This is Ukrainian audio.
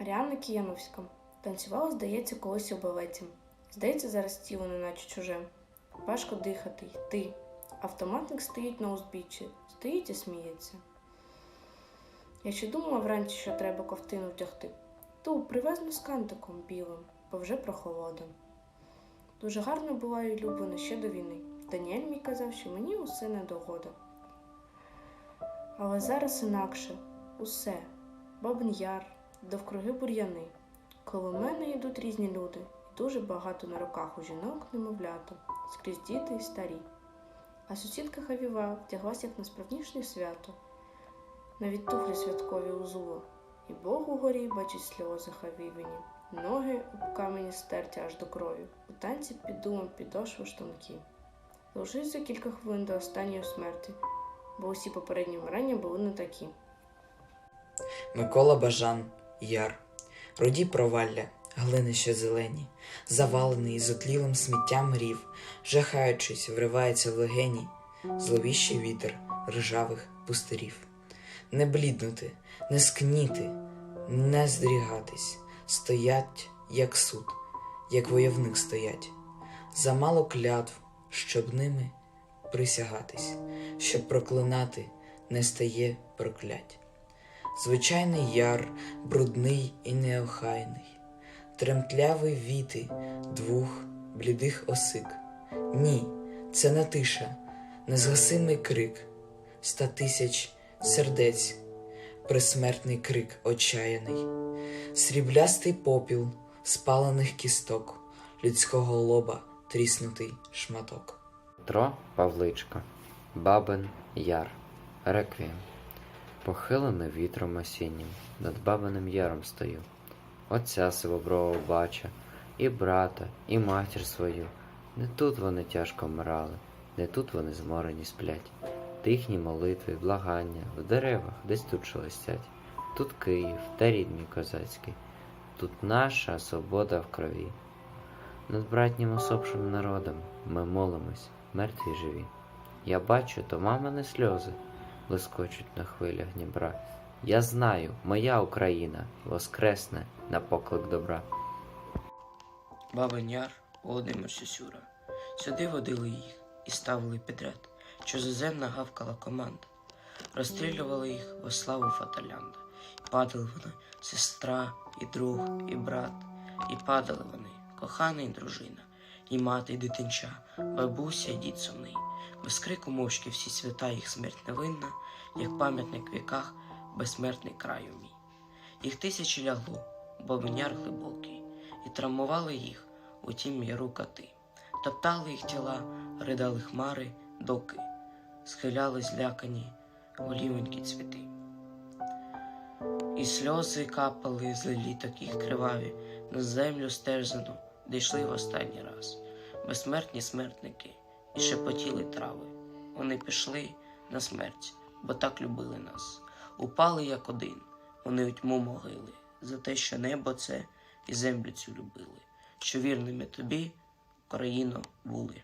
Маріанна Кияновська. Танцювала, здається, колись у. Здається, зараз тіло неначе чуже. Важко дихати, йти. Автоматник стоїть на узбіччі, стоїть і сміється. Я ще думала вранці, що треба ковтину вдягти. Ту привезли з кантиком білим, бо вже прохолода. Дуже гарно була і улюблена ще до війни. Даніель мій казав, що мені усе не догода. Але зараз інакше усе. Бабин яр, довкруги бур'яни. Коло мене йдуть різні люди, і дуже багато на руках у жінок немовлята, скрізь діти і старі. А сусідка Хавіва вдяглась як на справжнішнє свято. Навіть туфлі святкові узула, і Бог угорі бачить сльози хавівині, ноги об камені стерті аж до крові, у танці під думом підошву штанки. Лишився кілька хвилин до останньої смерті, бо усі попередні вмирання були не такі. Микола Бажан, Яр, руді провалля, глини ще зелені, завалений з отлілим сміттям рів, жахаючись, вривається в легені, зловіщий вітер ржавих пустирів. Не бліднути, не скніти, не здрігатись, стоять, як суд, як войовник стоять, замало клятв, щоб ними присягатись, щоб проклинати не стає проклять. Звичайний яр, брудний і неохайний, тремтлявий віти двох блідих осик. Ні, це не тиша, незгасимий крик ста тисяч сердець, присмертний крик отчаяний, сріблястий попіл спалених кісток, людського лоба тріснутий шматок. Петро Павличка, Бабин Яр, Реквієм. Похилений вітром осіннім, над Бабиним яром стою. Отця сивобрового бача, і брата, і матір свою. Не тут вони тяжко вмирали, не тут вони зморені сплять. Та їхні молитви, благання в деревах десь тут шелестять. Тут Київ та рід мій козацький, тут наша свобода в крові. Над братнім особшим народом ми молимось, мертві живі. Я бачу, то мамини сльози блискочуть на хвилях Дніпра. Я знаю, моя Україна воскресне на поклик добра. Бабин Яр, Володимир Сюсюра. Сюди водили їх і ставили підряд. Чужоземна гавкала команда. Розстрілювали їх во славу Фаталянда. І падали вони, сестра, і друг, і брат. І падали вони, коханий і дружина, і мати, і дитинча, бабуся, і дід сумний. Без крику мовчки всі свята їх смерть невинна, як пам'ятник в віках, безсмертний краю мій. Їх тисячі лягло, бобиняр глибокий, і травмували їх у тім яру коти. Топтали їх тіла, ридали хмари, доки схиляли злякані голівенькі цвіти. І сльози капали з літок їх криваві на землю стерзану, де йшли в останній раз. Безсмертні смертники і шепотіли трави. Вони пішли на смерть, бо так любили нас. Упали як один, вони у тьму могили, за те, що небо це і землю цю любили, що вірними тобі, Україно, були.